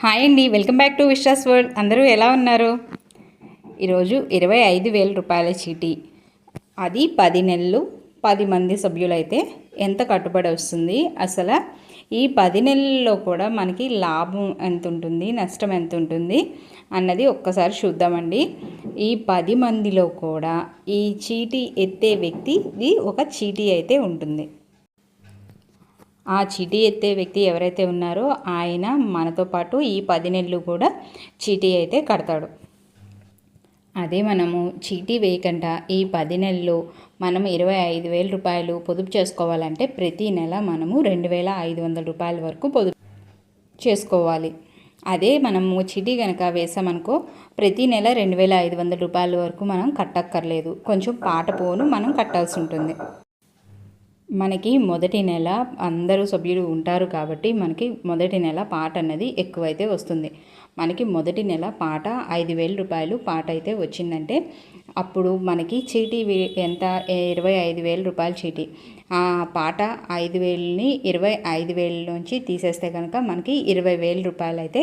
Hi అండి welcome back to Vishwas world. అందరూ ఎలా ఉన్నారు? ఈరోజు ఇరవై ఐదు వేల రూపాయల చీటీ. అది పది నెలలు పది మంది సభ్యులైతే ఎంత కట్టుబడి వస్తుంది? అసలు ఈ పది నెలల్లో కూడా మనకి లాభం ఎంత ఉంటుంది నష్టం ఎంత ఉంటుంది అన్నది ఒక్కసారి చూద్దామండి. ఈ పది మందిలో కూడా ఈ చీటీ ఎత్తే వ్యక్తిది ఒక చీటీ అయితే ఉంటుంది. ఆ చీటీ ఎత్తే వ్యక్తి ఎవరైతే ఉన్నారో ఆయన మనతో పాటు ఈ పది నెలలు కూడా చీటీ అయితే కడతాడు. అదే మనము చీటీ వేయకుండా ఈ పది నెలలు మనం ఇరవై ఐదు వేల రూపాయలు పొదుపు చేసుకోవాలంటే ప్రతి నెల మనము రెండు వేల ఐదు వందల రూపాయల వరకు పొదుపు చేసుకోవాలి. అదే మనము చీటీ కనుక వేసామనుకో ప్రతి నెల రెండు వేల ఐదు వందల రూపాయల వరకు మనం కట్టక్కర్లేదు. కొంచెం పాట పోను మనం కట్టాల్సి ఉంటుంది. మనకి మొదటి నెల అందరూ సభ్యులు ఉంటారు కాబట్టి మనకి మొదటి నెల పాట అన్నది ఎక్కువైతే వస్తుంది. మనకి మొదటి నెల పాట ఐదు వేల రూపాయలు పాట అయితే వచ్చిందంటే అప్పుడు మనకి చీటీ ఎంత? ఇరవై ఐదు వేల రూపాయల చీటీ. ఆ పాట ఐదు వేలని ఇరవై ఐదు వేల నుంచి తీసేస్తే కనుక మనకి ఇరవై వేల రూపాయలు అయితే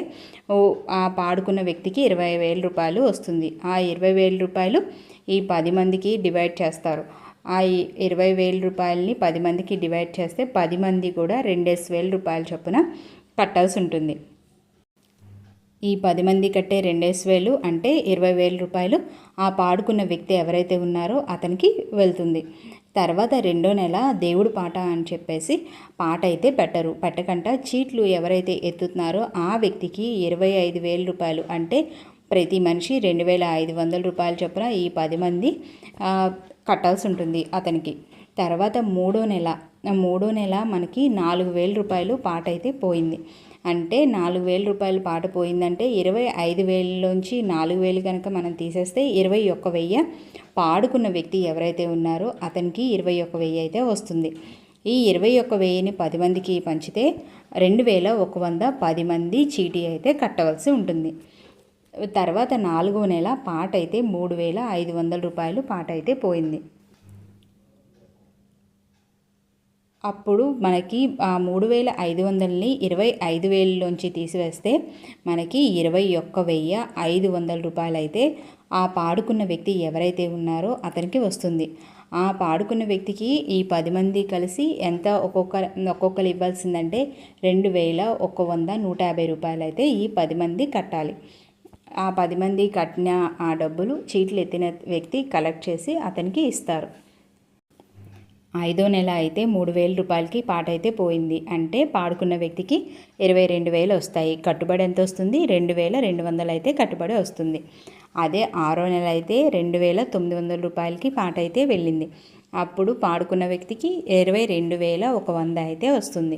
ఓ ఆ పాడుకున్న వ్యక్తికి ఇరవై వేల రూపాయలు వస్తుంది. ఆ ఇరవై వేల రూపాయలు ఈ పది మందికి డివైడ్ చేస్తారు. ఆ ఇరవై వేల రూపాయలని పది మందికి డివైడ్ చేస్తే పది మంది కూడా రెండేసి వేల రూపాయల చొప్పున కట్టాల్సి ఉంటుంది. ఈ పది మంది కట్టే రెండేసి వేలు అంటే ఇరవై వేల రూపాయలు ఆ పాడుకున్న వ్యక్తి ఎవరైతే ఉన్నారో అతనికి వెళ్తుంది. తర్వాత రెండో నెల దేవుడు పాట అని చెప్పేసి పాట అయితే పెట్టరు. పెట్టకుండా చీట్లు ఎవరైతే ఎత్తుతున్నారో ఆ వ్యక్తికి ఇరవై ఐదు వేల రూపాయలు అంటే ప్రతి మనిషి రెండు వేల ఐదు వందల రూపాయల చొప్పున ఈ పది మంది కట్టాల్సి ఉంటుంది అతనికి. తర్వాత మూడో నెల మూడో నెల మనకి నాలుగు వేల రూపాయలు పాట అయితే పోయింది. అంటే నాలుగు వేల రూపాయలు పాట పోయిందంటే ఇరవై ఐదు వేలలోంచి నాలుగు వేలు కనుక మనం తీసేస్తే ఇరవై ఒక్క వెయ్యి పాడుకున్న వ్యక్తి ఎవరైతే ఉన్నారో అతనికి ఇరవై ఒక్క వెయ్యి అయితే వస్తుంది. ఈ ఇరవై ఒక్క వెయ్యిని పది మందికి పంచితే రెండు వేల ఒక వంద పది మంది చీటీ అయితే కట్టవలసి ఉంటుంది. తర్వాత నాలుగో నెల పాట అయితే మూడు వేల ఐదు వందల రూపాయలు పాట అయితే పోయింది. అప్పుడు మనకి ఆ మూడు వేల ఐదు వందలని ఇరవై ఐదు వేలలోంచి తీసివేస్తే మనకి ఇరవై ఒక్క వెయ్యి ఐదు వందల రూపాయలు అయితే ఆ పాడుకున్న వ్యక్తి ఎవరైతే ఉన్నారో అతనికి వస్తుంది. ఆ పాడుకున్న వ్యక్తికి ఈ పది మంది కలిసి ఎంత ఒక్కొక్క ఒక్కొక్కరు ఇవ్వాల్సిందంటే రెండు వేల ఒక్క వంద నూట యాభై రూపాయలు అయితే ఈ పది మంది కట్టాలి. ఆ పది మంది కట్టిన ఆ డబ్బులు చీట్లు ఎత్తిన వ్యక్తి కలెక్ట్ చేసి అతనికి ఇస్తారు. ఐదో నెల అయితే మూడు వేల రూపాయలకి పాట అయితే పోయింది. అంటే పాడుకున్న వ్యక్తికి ఇరవై రెండు వేలు వస్తాయి. కట్టుబడి ఎంత వస్తుంది? రెండు వేల రెండు వందలు అయితే కట్టుబడి వస్తుంది. అదే ఆరో నెల అయితే రెండు వేల తొమ్మిది వందల రూపాయలకి పాట అయితే వెళ్ళింది. అప్పుడు పాడుకున్న వ్యక్తికి ఇరవై రెండు వేల ఒక వంద అయితే వస్తుంది.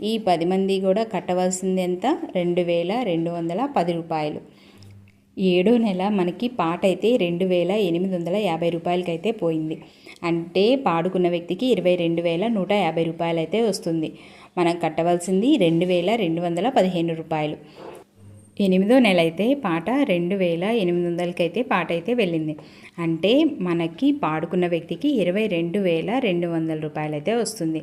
ఈ పది మంది కూడా కట్టవలసింది ఎంత? రెండు వేల రెండు వందల పది రూపాయలు. ఏడో నెల మనకి పాట అయితే రెండు వేల ఎనిమిది వందల యాభై రూపాయలకి అయితే పోయింది. అంటే పాడుకున్న వ్యక్తికి ఇరవై రెండు వేల నూట యాభై రూపాయలు అయితే వస్తుంది. మనం కట్టవలసింది రెండు వేల రెండు వందల పదిహేను రూపాయలు. ఎనిమిదో నెల అయితే పాట రెండు వేల ఎనిమిది వందలకైతే పాట అయితే వెళ్ళింది. అంటే మనకి పాడుకున్న వ్యక్తికి ఇరవై రెండు వేల రెండు వందల రూపాయలు అయితే వస్తుంది.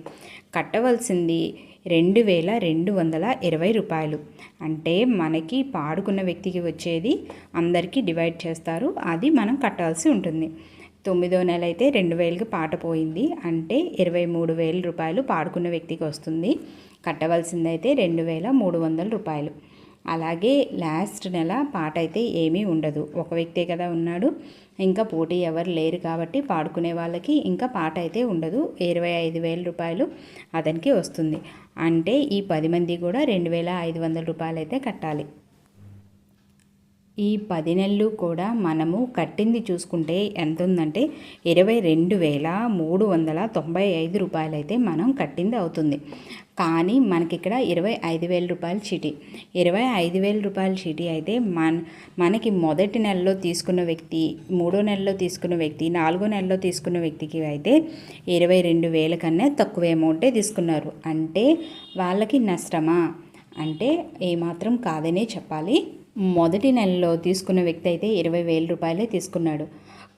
కట్టవలసింది రెండు వేల రెండు వందల ఇరవై రూపాయలు. అంటే మనకి పాడుకున్న వ్యక్తికి వచ్చేది అందరికీ డివైడ్ చేస్తారు. అది మనం కట్టాల్సి ఉంటుంది. తొమ్మిదో నెల అయితే రెండు వేలకి పాట పోయింది. అంటే ఇరవై మూడు వేల రూపాయలు పాడుకున్న వ్యక్తికి వస్తుంది. కట్టవలసిందైతే రెండు వేల మూడు వందల రూపాయలు. అలాగే లాస్ట్ నెల పాట అయితే ఏమీ ఉండదు. ఒక వ్యక్తే కదా ఉన్నాడు. ఇంకా పోటీ ఎవరు లేరు కాబట్టి పాడుకునే వాళ్ళకి ఇంకా పాట అయితే ఉండదు. ఇరవై ఐదు వేల రూపాయలు అతనికి వస్తుంది. అంటే ఈ పది మంది కూడా రెండు వేల ఐదు వందల రూపాయలు అయితే కట్టాలి. ఈ పది నెలలు కూడా మనము కట్టింది చూసుకుంటే ఎంత ఉందంటే ఇరవై రెండు వేల మూడు వందల తొంభై ఐదు రూపాయలు అయితే మనం కట్టింది అవుతుంది. కానీ మనకి ఇక్కడ ఇరవై ఐదు వేల రూపాయల చీటీ. ఇరవై ఐదు వేల రూపాయల చీటీ అయితే మన మనకి మొదటి నెలలో తీసుకున్న వ్యక్తి మూడో నెలలో తీసుకున్న వ్యక్తి నాలుగో నెలలో తీసుకున్న వ్యక్తికి అయితే ఇరవై రెండు వేల కన్నా తక్కువ అమౌంటే తీసుకున్నారు. అంటే వాళ్ళకి నష్టమా? అంటే ఏమాత్రం కాదనే చెప్పాలి. మొదటి నెలలో తీసుకున్న వ్యక్తి అయితే ఇరవై వేల రూపాయలే తీసుకున్నాడు.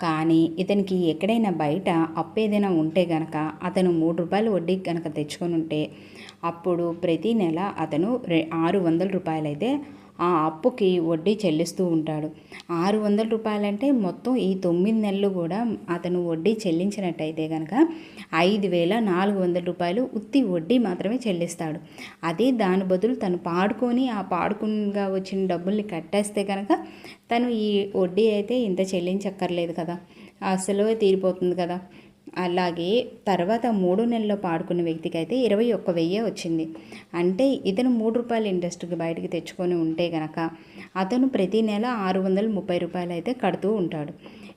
కానీ ఇతనికి ఎక్కడైనా బయట అప్పు ఏదైనా ఉంటే గనక అతను మూడు రూపాయలు వడ్డీకి కనుక తెచ్చుకొని ఉంటే అప్పుడు ప్రతి నెల అతను రె ఆరు వందల రూపాయలైతే ఆ అప్పుకి వడ్డీ చెల్లిస్తూ ఉంటాడు. ఆరు వందల రూపాయలంటే మొత్తం ఈ తొమ్మిది నెలలు కూడా అతను వడ్డీ చెల్లించినట్టయితే కనుక ఐదు వేల నాలుగు వందల రూపాయలు ఉత్తి వడ్డీ మాత్రమే చెల్లిస్తాడు. అదే దాని బదులు తను పాడుకొని ఆ పాడుకునిగా వచ్చిన డబ్బుల్ని కట్టేస్తే కనుక తను ఈ వడ్డీ అయితే ఇంత చెల్లించక్కర్లేదు కదా. అసలు తీరిపోతుంది కదా. అలాగే తర్వాత మూడు నెలల్లో పాడుకున్న వ్యక్తికి అయితే ఇరవై ఒక్క వెయ్యి వచ్చింది. అంటే ఇతను మూడు రూపాయల ఇంట్రెస్ట్కి బయటికి తెచ్చుకొని ఉంటే గనక అతను ప్రతి నెల ఆరు వందల ముప్పై రూపాయలు అయితే కడుతూ ఉంటాడు.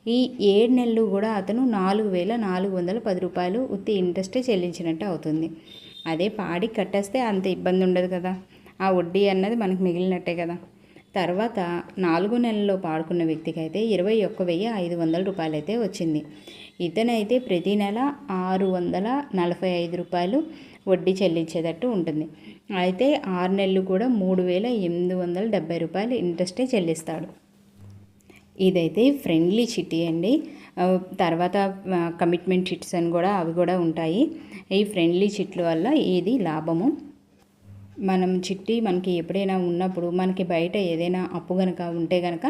ఈ ఏడు నెలలు కూడా అతను నాలుగు వేల నాలుగు వందల పది రూపాయలు ఉత్తి ఇంట్రెస్ట్ చెల్లించినట్టు అవుతుంది. అదే పాడి కట్టేస్తే అంత ఇబ్బంది ఉండదు కదా. ఆ వడ్డీ అన్నది మనకు మిగిలినట్టే కదా. తర్వాత నాలుగు నెలల్లో పాడుకున్న వ్యక్తికి అయితే ఇరవై ఒక్క వెయ్యి ఐదు వందల రూపాయలు అయితే వచ్చింది. ఇతనైతే ప్రతి నెల ఆరు వందల నలభై ఐదు రూపాయలు వడ్డీ చెల్లించేటట్టు ఉంటుంది. అయితే ఆరు నెలలు కూడా మూడు వేల ఎనిమిది వందల డెబ్బై రూపాయలు ఇంట్రెస్టే చెల్లిస్తాడు. ఇదైతే ఫ్రెండ్లీ చిట్టి అండి. తర్వాత కమిట్మెంట్ చిట్స్ అని కూడా అవి కూడా ఉంటాయి. ఈ ఫ్రెండ్లీ చిట్ల వల్ల ఇది లాభము? మనం చిట్టి మనకి ఎప్పుడైనా ఉన్నప్పుడు మనకి బయట ఏదైనా అప్పు కనుక ఉంటే కనుక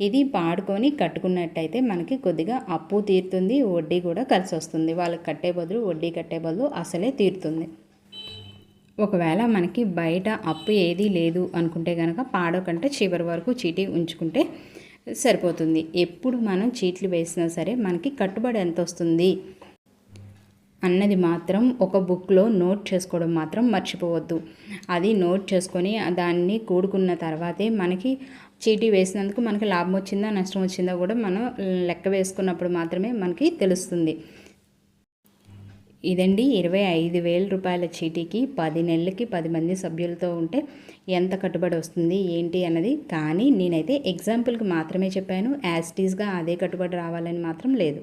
ఇది పాడుకొని కట్టుకున్నట్టయితే మనకి కొద్దిగా అప్పు తీరుతుంది వడ్డీ కూడా కలిసి వస్తుంది. వాళ్ళకి కట్టే బదులు వడ్డీ కట్టే బదులు అసలే తీరుతుంది. ఒకవేళ మనకి బయట అప్పు ఏదీ లేదు అనుకుంటే కనుక పాడకంటే చివరి వరకు చీటీ ఉంచుకుంటే సరిపోతుంది. ఎప్పుడు మనం చీట్లు వేసినా సరే మనకి కట్టుబడి ఎంత వస్తుంది? అన్నది మాత్రం ఒక బుక్లో నోట్ చేసుకోవడం మాత్రం మర్చిపోవద్దు. అది నోట్ చేసుకొని దాన్ని కూడుకున్న తర్వాతే మనకి చీటీ వేసినందుకు మనకి లాభం వచ్చిందా నష్టం వచ్చిందా కూడా మనం లెక్క వేసుకున్నప్పుడు మాత్రమే మనకి తెలుస్తుంది. ఇదండి ఇరవై ఐదు వేల రూపాయల చీటీకి పది నెలలకి పది మంది సభ్యులతో ఉంటే ఎంత కట్టుబడి వస్తుంది ఏంటి అన్నది. కానీ నేనైతే ఎగ్జాంపుల్కి మాత్రమే చెప్పాను. యాజ్ టీజ్గా అదే కట్టుబడి రావాలని మాత్రం లేదు.